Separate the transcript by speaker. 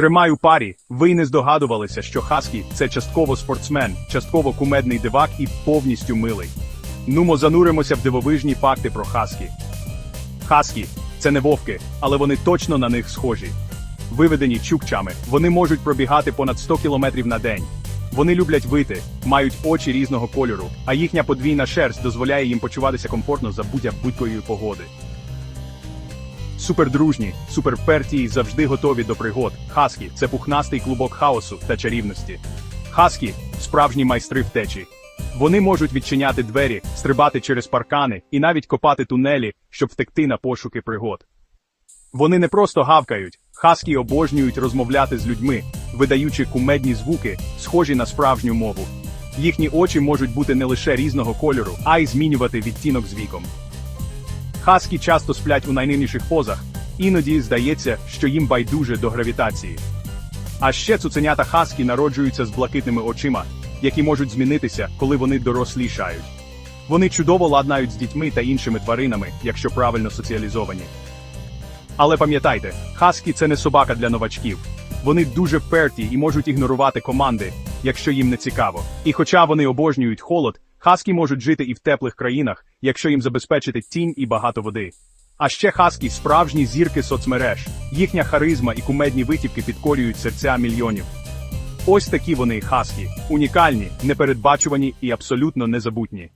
Speaker 1: Тримай у парі, ви й не здогадувалися, що Хаскі це частково спортсмен, частково кумедний дивак і повністю милий. Нумо зануримося в дивовижні факти про Хаскі. Хаскі це не вовки, але вони точно на них схожі. Виведені чукчами, вони можуть пробігати понад 100 км на день. Вони люблять вити, мають очі різного кольору, а їхня подвійна шерсть дозволяє їм почуватися комфортно за будь-якої погоди. Супердружні, суперперті і завжди готові до пригод. Хаскі це пухнастий клубок хаосу та чарівності. Хаскі справжні майстри втечі. Вони можуть відчиняти двері, стрибати через паркани і навіть копати тунелі, щоб втекти на пошуки пригод. Вони не просто гавкають, хаскі обожнюють розмовляти з людьми, видаючи кумедні звуки, схожі на справжню мову. Їхні очі можуть бути не лише різного кольору, а й змінювати відтінок з віком. Хаскі часто сплять у найнижніших позах, іноді здається, що їм байдуже до гравітації. А ще цуценята хаскі народжуються з блакитними очима, які можуть змінитися, коли вони дорослішають. Вони чудово ладнають з дітьми та іншими тваринами, якщо правильно соціалізовані. Але пам'ятайте, хаскі це не собака для новачків. Вони дуже вперті і можуть ігнорувати команди, якщо їм не цікаво. І хоча вони обожнюють холод, хаскі можуть жити і в теплих країнах, якщо їм забезпечити тінь і багато води. А ще хаскі справжні зірки соцмереж, їхня харизма і кумедні витівки підкорюють серця мільйонів. Ось такі вони хаскі, унікальні, непередбачувані і абсолютно незабутні.